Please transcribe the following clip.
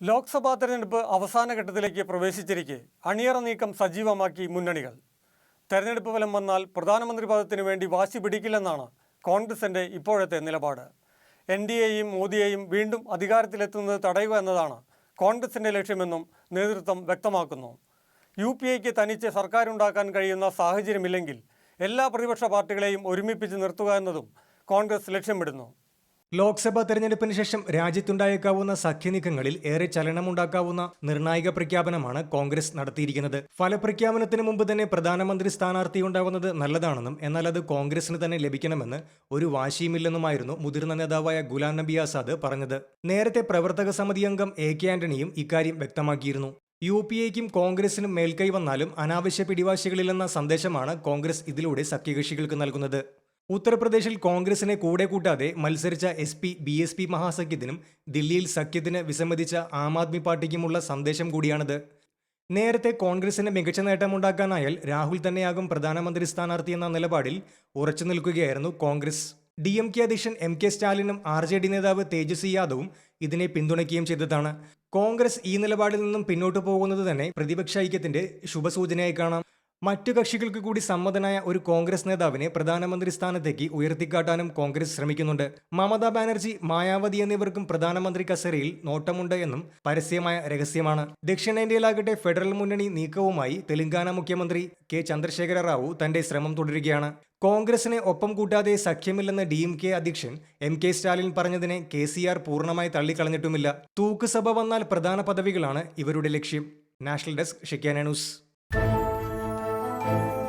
ലോക്സഭാ തെരഞ്ഞെടുപ്പ് അവസാന ഘട്ടത്തിലേക്ക് പ്രവേശിച്ചിരിക്കെ അണിയറ നീക്കം സജീവമാക്കി മുന്നണികൾ. തെരഞ്ഞെടുപ്പ് ഫലം വന്നാൽ പ്രധാനമന്ത്രി പദത്തിനു വേണ്ടി വാശി പിടിക്കില്ലെന്നാണ് കോൺഗ്രസിന്റെ ഇപ്പോഴത്തെ നിലപാട്. എൻ ഡി എയും മോദിയെയും വീണ്ടും അധികാരത്തിലെത്തുന്നത് തടയുക എന്നതാണ് കോൺഗ്രസിന്റെ ലക്ഷ്യമെന്നും നേതൃത്വം വ്യക്തമാക്കുന്നു. യു പി എക്ക് തനിച്ച് സർക്കാരുണ്ടാക്കാൻ കഴിയുന്ന സാഹചര്യമില്ലെങ്കിൽ എല്ലാ പ്രതിപക്ഷ പാർട്ടികളെയും ഒരുമിപ്പിച്ച് നിർത്തുക എന്നതും കോൺഗ്രസ് ലക്ഷ്യമിടുന്നു. ലോക്സഭാ തെരഞ്ഞെടുപ്പിന് ശേഷം രാജ്യത്തുണ്ടായേക്കാവുന്ന സഖ്യനീക്കങ്ങളിൽ ഏറെ ചലനമുണ്ടാക്കാവുന്ന നിർണായക പ്രഖ്യാപനമാണ് കോൺഗ്രസ് നടത്തിയിരിക്കുന്നത്. ഫലപ്രഖ്യാപനത്തിന് മുമ്പ് തന്നെ പ്രധാനമന്ത്രി സ്ഥാനാർത്ഥി ഉണ്ടാവുന്നത് നല്ലതാണെന്നും എന്നാൽ അത് കോൺഗ്രസിന് തന്നെ ലഭിക്കണമെന്ന് ഒരു വാശിയുമില്ലെന്നുമായിരുന്നു മുതിർന്ന നേതാവായ ഗുലാം നബി ആസാദ് പറഞ്ഞത്. നേരത്തെ പ്രവർത്തക സമിതി അംഗം എ കെ ആന്റണിയും ഇക്കാര്യം വ്യക്തമാക്കിയിരുന്നു. യു പി എക്കും കോൺഗ്രസിനും മേൽക്കൈ വന്നാലും അനാവശ്യ പിടിവാശികളില്ലെന്ന സന്ദേശമാണ് കോൺഗ്രസ് ഇതിലൂടെ സഖ്യകക്ഷികൾക്ക് നൽകുന്നത്. ഉത്തർപ്രദേശിൽ കോൺഗ്രസിനെ കൂടെ കൂട്ടാതെ മത്സരിച്ച S P B S P മഹാസഖ്യത്തിനും ദില്ലിയിൽ സഖ്യത്തിന് വിസമ്മതിച്ച ആം ആദ്മി പാർട്ടിക്കുമുള്ള സന്ദേശം കൂടിയാണിത്. നേരത്തെ കോൺഗ്രസിന് മികച്ച നേട്ടമുണ്ടാക്കാനായാൽ രാഹുൽ തന്നെയാകും പ്രധാനമന്ത്രി സ്ഥാനാർത്ഥി എന്ന നിലപാടിൽ ഉറച്ചു നിൽക്കുകയായിരുന്നു കോൺഗ്രസ്. ഡി എം കെ അധ്യക്ഷൻ എം കെ സ്റ്റാലിനും ആർ ജെ ഡി നേതാവ് തേജസ്വി യാദവും ഇതിനെ പിന്തുണയ്ക്കുകയും ചെയ്തതാണ്. കോൺഗ്രസ് ഈ നിലപാടിൽ നിന്നും പിന്നോട്ടു പോകുന്നത് തന്നെ പ്രതിപക്ഷ ഐക്യത്തിന്റെ ശുഭസൂചനയായി കാണാം. മറ്റു കക്ഷികൾക്ക് കൂടി സമ്മതനായ ഒരു കോൺഗ്രസ് നേതാവിനെ പ്രധാനമന്ത്രി സ്ഥാനത്തേക്ക് ഉയർത്തിക്കാട്ടാനും കോൺഗ്രസ് ശ്രമിക്കുന്നുണ്ട്. മമതാ ബാനർജി മായാവതി എന്നിവർക്കും പ്രധാനമന്ത്രി കസേരയിൽ നോട്ടമുണ്ട് എന്നും പരസ്യമായ രഹസ്യമാണ്. ദക്ഷിണേന്ത്യയിലാകട്ടെ ഫെഡറൽ മുന്നണി നീക്കവുമായി തെലങ്കാന മുഖ്യമന്ത്രി കെ. ചന്ദ്രശേഖര റാവു തന്റെ ശ്രമം തുടരുകയാണ്. കോൺഗ്രസിനെ ഒപ്പം കൂട്ടാതെ സഖ്യമില്ലെന്ന് ഡി എം കെ അധ്യക്ഷൻ എം കെ സ്റ്റാലിൻ പറഞ്ഞതിനെ കെ സി ആർ പൂർണമായി തള്ളിക്കളഞ്ഞിട്ടുമില്ല. തൂക്കുസഭ വന്നാൽ പ്രധാന പദവികളാണ് ഇവരുടെ ലക്ഷ്യം. National desk ഷിക്കാന news. Música